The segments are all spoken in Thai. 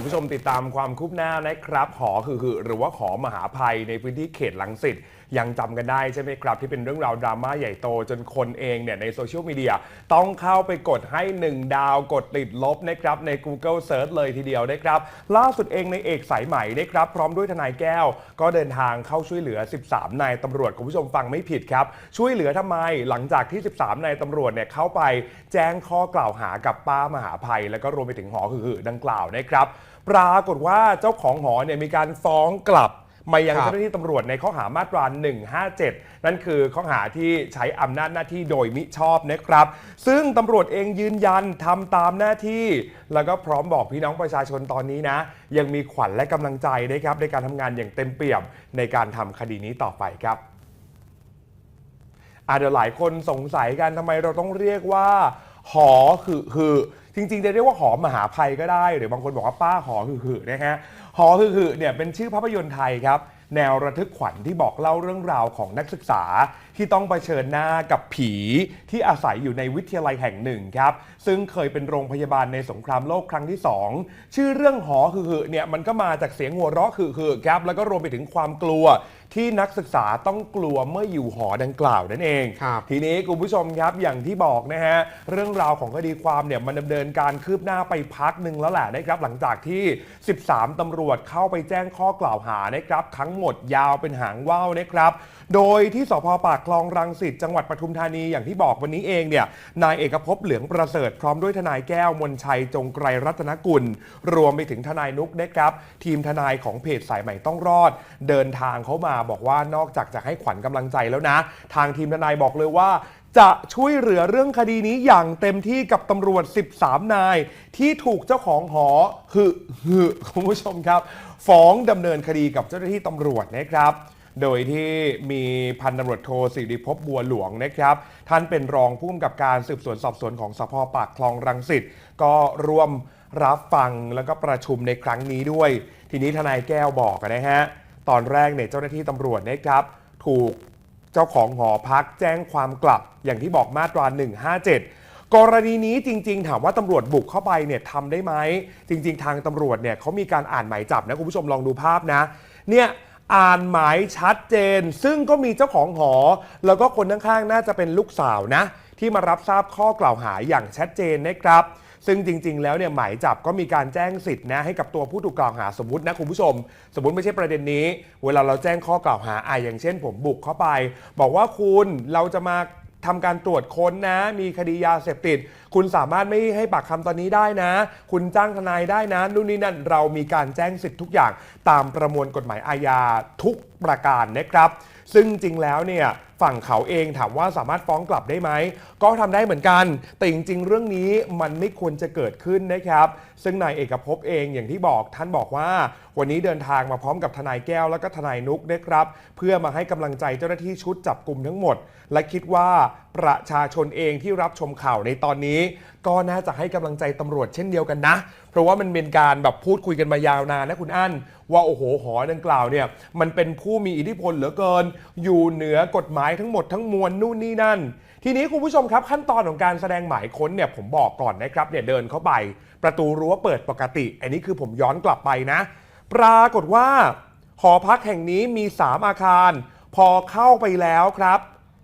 คุณผู้ชมติดตามความคืบหน้านะครับ หอคือคือหรือว่าขอมหาภัยในพื้นที่เขตลังสิตยังจำกันได้ใช่ไหมครับ ที่เป็นเรื่องราวดราม่าใหญ่โตจนคนเองเนี่ยในโซเชียลมีเดียต้องเข้าไปกดให้ 1 ดาวกดติดลบนะครับใน Google Search เลยทีเดียวนะครับ ล่าสุดเองในเอกสายไหม่นะครับ พร้อมด้วยทนายแก้ว ก็เดินทางเข้าช่วยเหลือ 13 นายตำรวจคุณผู้ชมฟังไม่ผิดครับ ช่วยเหลือทำไมหลังจากที่ 13 นายตำรวจเนี่ยเข้าไปแจ้งข้อกล่าวหากับป้ามหาภัย แล้วก็รวมไปถึงหอคือดังกล่าวนะครับ ปรากฏว่าเจ้าของหอเนี่ยมีการฟ้องกลับมายังครับ เจ้าหน้าที่ตำรวจในข้อหามาตรา 157 นั่นคือข้อหาที่ใช้อำนาจหน้าที่โดยมิชอบนะครับ ซึ่งตำรวจเองยืนยันทำตามหน้าที่ แล้วก็พร้อมบอกพี่น้องประชาชนตอนนี้นะ ยังมีขวัญและกำลังใจนะครับในการทำงานอย่างเต็มเปี่ยมในการทำคดีนี้ต่อไปครับ อาเดี๋ยวหลายคนสงสัยกันทำไมเราต้องเรียกว่า หอคือคือ จริงๆจะเรียกว่าหอมมหาภัยก็ได้ หรือบางคนบอกว่าป้าหอหือหือนะฮะหอหือหือเนี่ยเป็นชื่อภาพยนตร์ไทยครับแนวระทึกขวัญที่บอกเล่าเรื่องราวของนักศึกษาที่ต้องเผชิญหน้ากับผีที่อาศัยอยู่ในวิทยาลัยแห่งหนึ่งครับซึ่งเคยเป็นโรงพยาบาลในสงครามโลกครั้งที่สองชื่อเรื่องหอคือคือเนี่ยมันก็มาจากเสียงหัวเราะคือคือครับแล้วก็รวมไปถึงความกลัวที่นักศึกษาต้องกลัวเมื่ออยู่หอดังกล่าวนั่นเองครับทีนี้คุณผู้ชมครับอย่างที่บอกนะฮะเรื่องราวของคดีความเนี่ยมันดำเนินการคืบหน้าไปพักหนึ่งแล้วแหละนะครับ หลังจากที่ 13ตำรวจเข้าไปแจ้งข้อกล่าวหานะครับทั้งหมดยาวเป็นหางว่าวนะครับ โดยที่สพปากคลองรังสิตจังหวัดปทุมธานีอย่างที่บอกวันนี้เองเนี่ยนายเอกภพเหลืองประเสริฐพร้อมด้วยทนายแก้วมนชัยจงไกรรัตนกุล รวมไปถึงทนายนุกนะครับทีมทนายของเพจสายใหม่ต้องรอด เดินทางเขามาบอกว่านอกจากจะให้ขวัญกำลังใจแล้วนะ ทางทีมทนายบอกเลยว่าจะช่วยเหลือเรื่องคดีนี้อย่างเต็มที่กับตำรวจ 13 นาย ที่ถูกเจ้าของหอหือหือคุณผู้ชมครับ ฟ้องดำเนินคดีกับเจ้าหน้าที่ตำรวจนะครับ โดยที่มีพันตำรวจโทสิริภพบัวหลวงนะครับ ท่านเป็นรองผู้กำกับการสืบสวนสอบสวนของสพปากคลองรังสิตก็ร่วมรับฟังแล้วก็ประชุมในครั้งนี้ด้วย ทีนี้ทนายแก้วบอกนะฮะ ตอนแรกเนี่ยเจ้าหน้าที่ตำรวจนะครับถูกเจ้าของหอพักแจ้งความกลับ อย่างที่บอกมาตรา 157 กรณีนี้จริง ๆ ถามว่าตำรวจบุกเข้าไปเนี่ยทำได้ไหม จริง ๆ ทางตำรวจเนี่ยเขามีการอ่านหมายจับนะคุณผู้ชมลองดูภาพนะ เนี่ย อ่านหมายชัดเจน ซึ่งก็มีเจ้าของหอ แล้วก็คนข้างๆน่าจะเป็นลูกสาวนะ ที่มารับทราบข้อกล่าวหาอย่างชัดเจนนะครับซึ่งจริง ๆ แล้วเนี่ยหมายจับก็มีการแจ้งสิทธิ์นะให้กับตัวผู้ถูกกล่าวหาสมมตินะคุณผู้ชม สมมติไม่ใช่ประเด็นนี้ เวลาเราแจ้งข้อกล่าวหาอะอย่างเช่น ผมบุกเข้าไป บอกว่าคุณเราจะมา ทำการตรวจค้นนะ มีคดียาเสพติด คุณสามารถไม่ให้ปากคำตอนนี้ได้นะ คุณจ้างทนายได้นะนู่นนี่นั่นเรามีการแจ้งสิทธิ์ทุกอย่าง ตามประมวลกฎหมายอาญาทุกประการนะครับ ซึ่งจริงแล้วเนี่ย ฝั่งเขาเองถามว่าสามารถฟ้องกลับได้ไหม ก็ทำได้เหมือนกัน แต่จริง ๆ เรื่องนี้มันไม่ควรจะเกิดขึ้นนะครับ ซึ่งนายเอกภพเองอย่างที่บอกท่านบอกว่า วันนี้เดินทางมาพร้อมกับทนายแก้วแล้วก็ทนายนุกนะครับ เพื่อมาให้กำลังใจเจ้าหน้าที่ชุดจับกลุ่มทั้งหมด และคิดว่าประชาชนเองที่รับชมข่าวในตอนนี้ ก็น่าจะให้กำลังใจตำรวจเช่นเดียวกันนะ เพราะว่ามันเป็นการแบบพูดคุยกันมายาวนานนะคุณอั้นว่าโอ้โหหอดังกล่าวเนี่ยมันเป็นผู้มีอิทธิพลเหลือเกิน อยู่เหนือกฎหมายทั้งหมดทั้งมวลนู่นนี่นั่น ทีนี้คุณผู้ชมครับขั้นตอนของการแสดงหมายค้นเนี่ยผมบอกก่อนนะครับเนี่ยเดินเข้าไป ประตูรั้วเปิดปกติ อันนี้คือผมย้อนกลับไปนะ ปรากฏว่าหอพักแห่งนี้มี 3 อาคาร พอเข้าไปแล้วครับ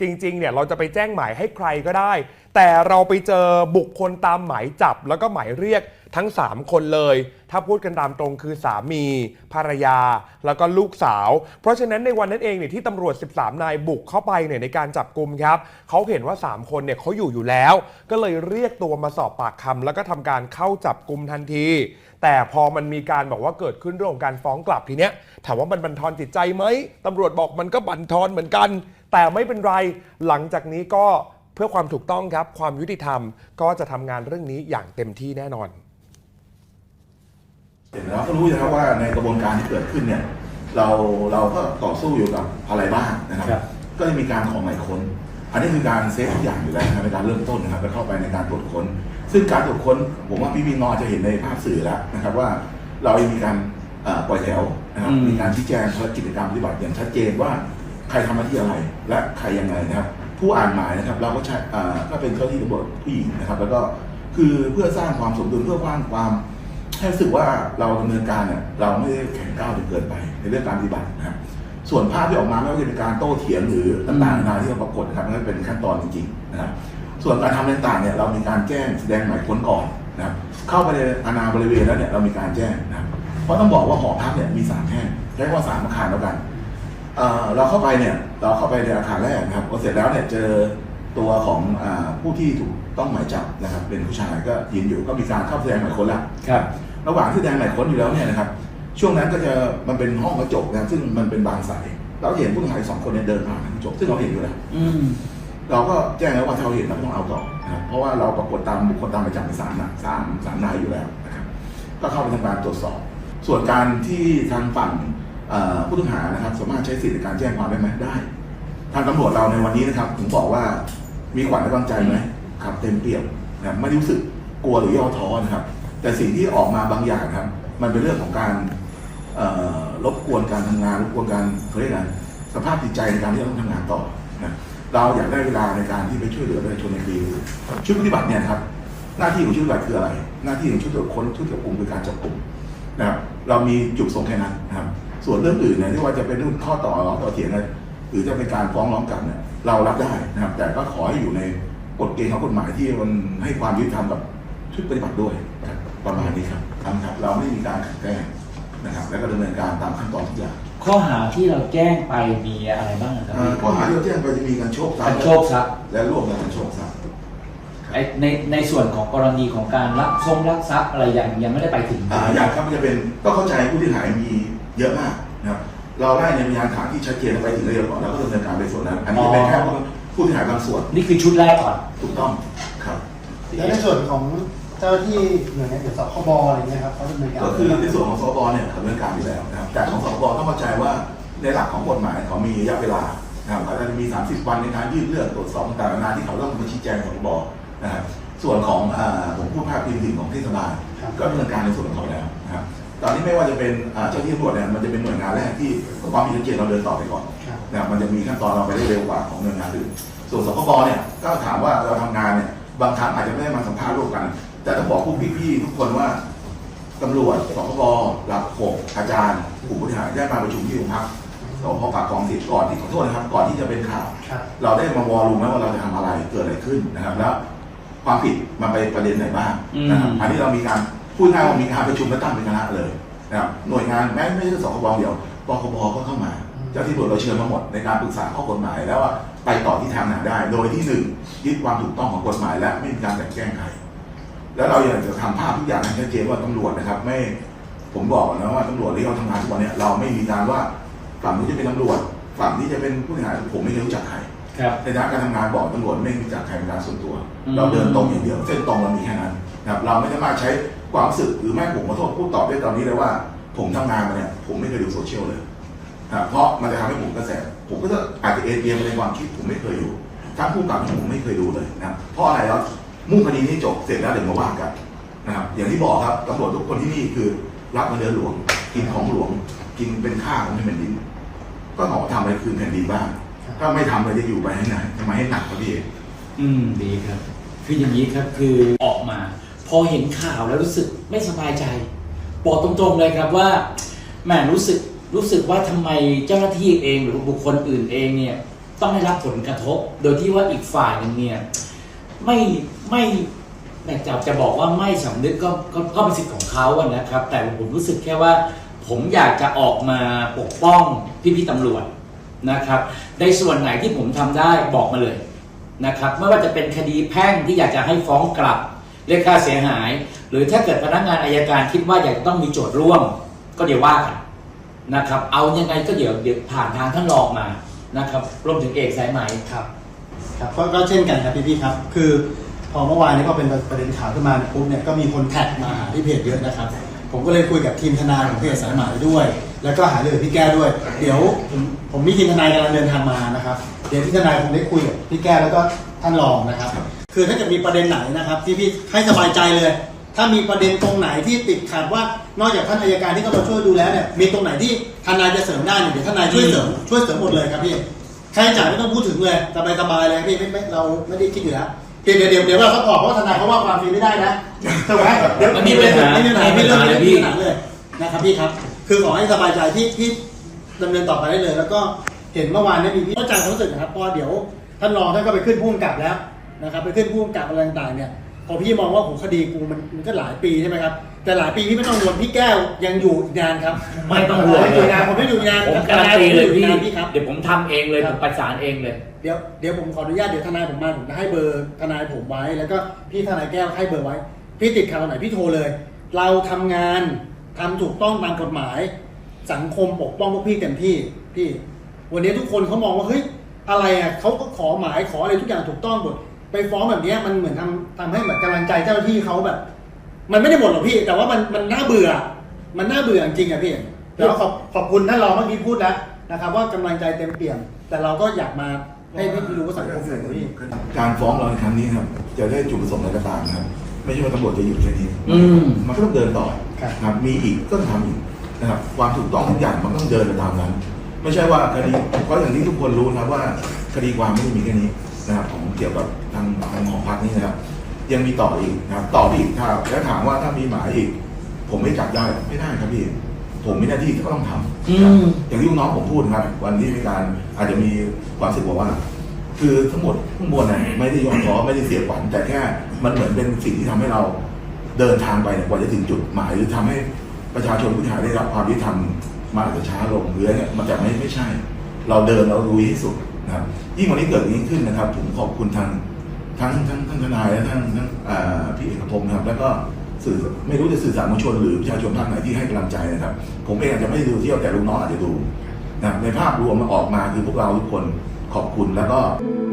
จริงๆเนี่ยเราจะไปแจ้งหมายให้ใครก็ได้ แต่เราไปเจอบุคคลตามหมายจับ แล้วก็หมายเรียกทั้ง 3 คนเลย ถ้าพูดกันตามตรงคือสามี ภรรยา แล้วก็ลูกสาว เพราะฉะนั้นในวันนั้นเองเนี่ยที่ตำรวจ 13 นายบุกเข้าไปเนี่ยในการจับกลุ่มครับเขาเห็นว่า 3 คนเนี่ยเขาอยู่อยู่แล้ว ก็เลยเรียกตัวมาสอบปากคำแล้วก็ทำการเข้าจับกลุ่มทันที แต่พอมันมีการบอกว่าเกิดขึ้นเรื่องของการฟ้องกลับทีเนี้ยถามว่ามันบันทอนจิตใจไหมตำรวจบอกมันก็บันทอนเหมือนกัน แต่ไม่เป็นไรหลังจากนี้ก็เพื่อความถูกต้องครับ ความยุติธรรมก็จะทำงานเรื่องนี้อย่างเต็มที่แน่นอน เห็นแล้วก็รู้อยู่แล้วว่าในกระบวนการที่เกิดขึ้นเนี่ย เราเราก็ต่อสู้อยู่กับอะไรบ้างนะครับ ครับ ก็จะมีการขอหมายค้น อันนี้คือการเซฟทุกอย่างอยู่แล้วนะครับในการเริ่มต้นนะครับแล้วเข้าไปในการตรวจค้น ซึ่งการตรวจค้นผมว่าพี่วินนอจะเห็นในภาพสื่อแล้วนะครับว่าเรายังมีการเอ่อปล่อยแถวนะครับอืม มีการชี้แจงภารกิจในการปฏิบัติอย่างชัดเจนว่า ใครทำหน้าที่อะไร และใครยังไงนะครับ ผู้อ่านหมายนะครับ เราก็ใช้อ่าก็เป็นเจ้าที่ตำรวจผู้หญิงนะครับ แล้วก็คือเพื่อสร้างความสมดุลเพื่อสร้างความให้รู้สึกว่าเราดำเนินการเนี่ยเราไม่ได้แข็งก้าวจนเกินไป ในเรื่องการปฏิบัตินะครับ ส่วนภาพที่ออกมาไม่ว่าจะเป็นการโต้เถียงหรือต่างๆนานาที่เราปรากฏนะครับนั่นเป็นขั้นตอนจริงๆนะครับ ส่วนการทำต่างๆเนี่ยเรามีการแจ้งแสดงหมายค้นก่อนนะครับ เข้าไปในอาณาบริเวณแล้วเนี่ยเรามีการแจ้งนะครับ เพราะต้องบอกว่าหอพักเนี่ยมีสามแห่งใช้คำว่าสามอาคารแล้วกัน เอ่อเราเข้าไปเนี่ยเราเข้าไปในอาคารแรกนะครับพอเสร็จแล้วเนี่ยเจอตัวของอาผู้ที่ถูกต้องหมายจับนะครับ เป็นผู้ชายก็ยืนอยู่ก็มีการเข้าแสดงหมายค้นแล้วครับ ระหว่างที่แสดงหมายค้นอยู่แล้วเนี่ยนะครับ ช่วงนั้นก็จะมันเป็นห้องกระจกนะครับซึ่งมันเป็นบานใสเราเห็นผู้ต้องหาอีกสองคนเนี่ยเดินผ่านทางกระจกซึ่งเราเห็นอยู่แล้วอืมเราก็แจ้งแล้วว่าถ้าเราเห็นเราก็ต้องเอาต่อนะครับเพราะว่าเราปรากฏตามบุคคลตามประจำในสามนะสามสามนายอยู่แล้วนะครับ ก็เข้าไปทำการตรวจสอบ ส่วนการที่ทางฝั่งเอ่อ ผู้ต้องหานะครับสามารถใช้สิทธิในการแจ้งความได้ไหมได้ ทางตำรวจเราในวันนี้นะครับผมบอกว่ามีขวัญและกำลังใจไหมครับเต็มเปี่ยมนะไม่รู้สึกกลัวหรือย่อท้อนะครับ แต่สิ่งที่ออกมาบางอย่างครับ มันเป็นเรื่องของการรบกวนการทำงานรบกวนการเขาเรียกอะไรสภาพจิตใจในการที่เราต้องทำงานต่อนะเราอยากได้เวลาในการที่ไปช่วยเหลือประชาชนในคดีชุดปฏิบัติเนี่ยครับ หน้าที่ของชุดปฏิบัติคืออะไร หน้าที่ของชุดตรวจค้นชุดจับกลุ่มคือการจับกลุ่มนะครับเรามีจุดส่งแค่นั้นนะครับ ส่วนเรื่องอื่นเนี่ยที่ว่าจะเป็นเรื่องข้อต่อร้องต่อเถียงนะหรือจะเป็นการฟ้องร้องกลับเนี่ยเรารับได้นะครับ แต่ก็ขอให้อยู่ในกฎเกณฑ์ของกฎหมายที่มันให้ความยุติธรรมกับชุดปฏิบัติด้วยนะครับประมาณนี้ครับทำครับ เราไม่มีการขัดแย้งนะครับ แล้วก็ดำเนินการตามขั้นตอนทุกอย่างข้อหาที่เราแจ้งไปมีอะไรบ้างครับเอ่อข้อหาที่เราแจ้งไปจะมีการโชคทรัพการย์โชคทรัพย์และร่วมกันการโชคทรัพย์ ไอ้ในในส่วนของกรณีของการลักทรงลักทรัพย์อะไรยังยังไม่ได้ไปถึง อ่าอย่างครับมันจะเป็นก็เข้าใจผู้ที่หายมี เยอะมากนะครับเราได้ในพยานฐานที่ชัดเจนไปถึงระยะก่อนแล้วก็ดำเนินการในส่วนนั้น อันนี้เป็นแค่ผู้ที่หายบางส่วนนี่คือชุดแรกก่อนถูกต้องครับ แล้วในส่วนของเจ้าหน้าที่หน่วยงานเกี่ยวกับสคบอะไรเงี้ยครับเขาดำเนินการก็คือในส่วนของสบเนี่ยดำเนินการอยู่แล้วนะครับแต่ของสบต้องเข้าใจว่าในหลักของกฎหมายเขามีระยะเวลานะครับเขาจะมี 30 วันในการยื่นเรื่องตรวจสอบต่างๆนานาที่เขาต้องมาชี้แจงของสบนะครับส่วนของอ่าผมพูดภาพพิมพ์ถึงของเทศบาลครับก็ดำเนินการในส่วนของเขาแล้วนะครับ ตอนนี้ไม่ว่าจะเป็นอ่าเจ้าที่ตำรวจเนี่ยมันจะเป็นหน่วยงานแรกที่ความมีชัดเจนเราเดินต่อไปก่อนครับนะครับมันจะมีขั้นตอนเราไปได้เร็วกว่าของหน่วยงานอื่น ส่วนสคบเนี่ยก็ถามว่าเราทำงานเนี่ยบางครั้งอาจจะไม่ได้มาสัมภาษณ์ร่วมกัน แต่ต้องบอกพวกพี่ๆทุกคนว่าตำรวจสคบหลักหกอาจารย์ผู้บริหารได้มาประชุมที่โรงพักสพปากคลองสิทธิ์ก่อนที่ขอโทษนะครับ ก่อนที่จะเป็นข่าวครับเราได้มาวอลลุ่มแล้วว่าเราจะทำอะไรเกิดอะไรขึ้นนะครับแล้ว ความผิดมันไปประเด็นไหนบ้างนะครับอืมอันนี้เรามีการ พูดง่ายว่ามีการประชุมและตั้งเป็นคณะเลยนะครับหน่วยงานแม้ไม่ใช่สคบเดียวปคบก็เข้ามาเจ้าที่ตำรวจเราเชิญมาหมดในการปรึกษาข้อกฎหมายแล้วว่าไปต่อที่ทางไหนได้ โดยที่หนึ่งยึดความถูกต้องของกฎหมายและไม่มีการแต่งแกล้งใครแล้วเราอยากจะทำภาพทุกอย่างให้ชัดเจนว่าตำรวจนะครับไม่ผมบอกก่อนนะว่าตำรวจที่เราทำงานทุกวันเนี่ยเราไม่มีการว่าฝั่งนี้จะเป็นตำรวจฝั่งนี้จะเป็นผู้บริหารผมไม่เคยรู้จักใครครับในด้านการทำงานบอกตำรวจไม่รู้จักใครเป็นการส่วนตัวอืมเราเดินตรงอย่างเดียวเส้นตรงเรามีแค่นั้นนะครับเราไม่สามารถใช้ ความรู้สึกหรือแม่ผมขอโทษพูดตอบได้ตอนนี้เลยว่า ผมทำงานมาเนี่ยผมไม่เคยดูโซเชียลเลยนะครับเพราะมันจะทำให้ผมกระแส ผมก็จะอาจจะเอเอียงไปในความคิดผมไม่เคยดูทั้งผู้กำกับผมไม่เคยดูเลยนะครับเพราะอะไรแล้วมุ่งคดีนี้จบเสร็จแล้วเดี๋ยวมาว่ากันนะครับอย่างที่บอกครับตำรวจทุกคนที่นี่คือรับเงินเดือนหลวงกินของหลวงกินเป็นค่าของแผ่นดิน ก็ขอทำอะไรคืนแผ่นดินบ้างถ้าไม่ทำเราจะอยู่ไปให้ไหนทำไมให้หนักกว่าพี่เองอืมดีครับ คืออย่างนี้ครับคือออกมา พอเห็นข่าวแล้วรู้สึกไม่สบายใจ บอกตรงๆเลยครับว่าแหมรู้สึกรู้สึกว่าทำไมเจ้าหน้าที่เองหรือบุคคลอื่นเองเนี่ยต้องได้รับผลกระทบ โดยที่ว่าอีกฝ่ายหนึ่งเนี่ยไม่ไม่แม่จะจะบอกว่าไม่สำนึกก็ก็ก็เป็นสิทธิ์ของเขาอะนะครับ แต่ผมรู้สึกแค่ว่า ผมอยากจะออกมาปกป้องพี่ๆตำรวจนะครับ ในส่วนไหนที่ผมทำได้บอกมาเลยนะครับ ไม่ว่าจะเป็นคดีแพ่งที่อยากจะให้ฟ้องกลับ เรียกค่าเสียหาย หรือถ้าเกิดพนักงานอายการคิดว่าอยากต้องมีโจทย์ร่วม ก็เดี๋ยวว่ากันนะครับ เอายังไงก็เดี๋ยวเดี๋ยวผ่านทางท่านรองมานะครับรวมถึงเอกสายไหมครับ ครับก็ก็เช่นกันครับพี่พี่ๆครับ คือพอเมื่อวานนี้ก็เป็นประเด็นข่าวขึ้นมาปุ๊บเนี่ยก็มีคนแท็กมาหาที่เพจเยอะนะครับ ผมก็เลยคุยกับทีมทนายของเพจสายไหมด้วย แล้วก็หาเรื่องพี่แก้วด้วย เดี๋ยวผมผมมีทีมทนายกำลังเดินทางมานะครับ เดี๋ยวพี่ทนายคงได้คุยกับพี่แก้วแล้วก็ท่านรองนะครับ คือถ้าจะมีประเด็นไหนนะครับที่พี่ให้สบายใจเลย ถ้ามีประเด็นตรงไหนที่ติดขัดว่านอกจากท่านอายการที่เข้ามาช่วยดูแล้วเนี่ยมีตรงไหนที่ทนายจะเสริมได้เนี่ยเดี๋ยวทนายช่วยเสริมช่วยเสริมหมดเลยครับพี่ค่าใช้จ่ายไม่ต้องพูดถึงเลยสบายสบายๆเลยพี่ไม่ไม่เราไม่ได้คิดอยู่แล้วเดี๋ยวเดี๋ยวเดี๋ยวเราต้องออกเพราะว่าทนายเขาว่าความฟรีไม่ได้นะถูกไหมเดี๋ยวมันมีปัญหาไม่มีปัญหาไม่ไม่มีเรื่องปัญหาไม่เลยพี่มีปัญหาเลยนะครับพี่ครับ คือขอให้สบายใจที่ที่ดำเนินต่อไปได้เลย แล้วก็เห็นเมื่อวานเนี่ยมีพี่เข้าใจความรู้สึกนะครับเพราะว่าเดี๋ยวท่านรองท่านก็ไปขึ้นผู้กำกับแล้ว นะครับไปขึ้นผู้กำกับอะไรต่างๆเนี่ยพอพี่มองว่าโหคดีกูมันมันก็หลายปีใช่ไหมครับแต่หลายปีพี่ไม่ต้องกังวลพี่แก้วยังอยู่อีกนานครับไม่ต้องห่วงผมอยู่อีกนานผมไม่อยู่อีกนานผมการันตีเลยพี่ทนายผมอยู่อีกนานพี่ครับเดี๋ยวผมทำเองเลยคผรับมประสานเองเลย เดี๋ยวเดี๋ยวผมขออนุญาตเดี๋ยวทนายผมมาผมจะให้เบอร์ทนายผมไว้ แล้วก็พี่ทนายแก้วให้เบอร์ไว้ พี่ติดขัดตรงไหนพี่โทรเลย เราทำงานทำถูกต้องตามกฎหมาย สังคมปกป้องพวกพี่เต็มที่พี่ วันนี้ทุกคนเขามองว่าเฮ้ยอะไรอะเขาก็ขอหมายขออะไรทุกอย่างถูกต้องหมด ไปฟ้องแบบเนี้ยมันเหมือนทำทำให้แบบกำลังใจเจ้าหน้าที่เขาแบบ มันไม่ได้หมดหรอกพี่ แต่ว่ามันมันน่าเบื่อ มันน่าเบื่อจริงๆอะพี่แต่ว่าขอบขอบคุณท่านรองเมื่อกี้พูดแล้วนะครับ ว่ากำลังใจเต็มเปี่ยม แต่เราก็อยากมาให้ให้พี่รู้ว่าสังคมอยู่พี่ การฟ้องเราในครั้งนี้ครับ จะได้จุดประสงค์อะไรก็ตามนะครับ ไม่ใช่ว่าตำรวจจะหยุดแค่นี้อืมมันก็ต้องเดินต่อครับนะครับมีอีกก็ต้องทำอีกนะครับความถูกต้องทุกอย่างมันต้องเดินไปตามนั้น ไม่ใช่ว่าคดีเพราะอย่างที่ทุกคนรู้นะครับว่าคดีความไม่ได้มีแค่นี้ นะครับของเกี่ยวกับทางทางของพรรคนี้นะครับ ยังมีต่ออีกนะครับต่ออีกถ้าแล้วถามว่าถ้ามีหมายอีก ผมไม่จับได้ไม่ได้ครับพี่ ผมมีหน้าที่ที่ก็ต้องทำนะครับอืม อย่างที่ลูกน้องผมพูดนะครับ วันที่มีการอาจจะมีความรู้สึกว่า คือทั้งหมดข้างบนน่ะไม่ได้ยอมท้อไม่ได้เสียขวัญแต่แค่มันเหมือนเป็นสิ่งที่ทำให้เราเดินทางไปเนี่ยกว่าจะถึงจุดหมายหรือทำให้ประชาชนผู้ชายได้รับความยุติธรรมมาอาจจะช้าลงหรืออะไรเนี่ยมันจะไม่ไม่ใช่ เราเดินเราลุยที่สุด นะครับยิ่งวันนี้เกิดอย่างนี้ขึ้นนะครับ ผมขอบคุณทางทั้งทั้งทั้งทนายและทั้งทั้งพี่เอกพงศ์นะครับ แล้วก็สื่อไม่รู้จะสื่อสารมวลชนหรือประชาชนภาคไหนที่ให้กำลังใจนะครับ ผมเองอาจจะไม่ได้ดูเที่ยวแต่ลูกน้องอาจจะดูนะในภาพรวมมันออกมาคือพวกเราทุกคนขอบคุณแล้วก็「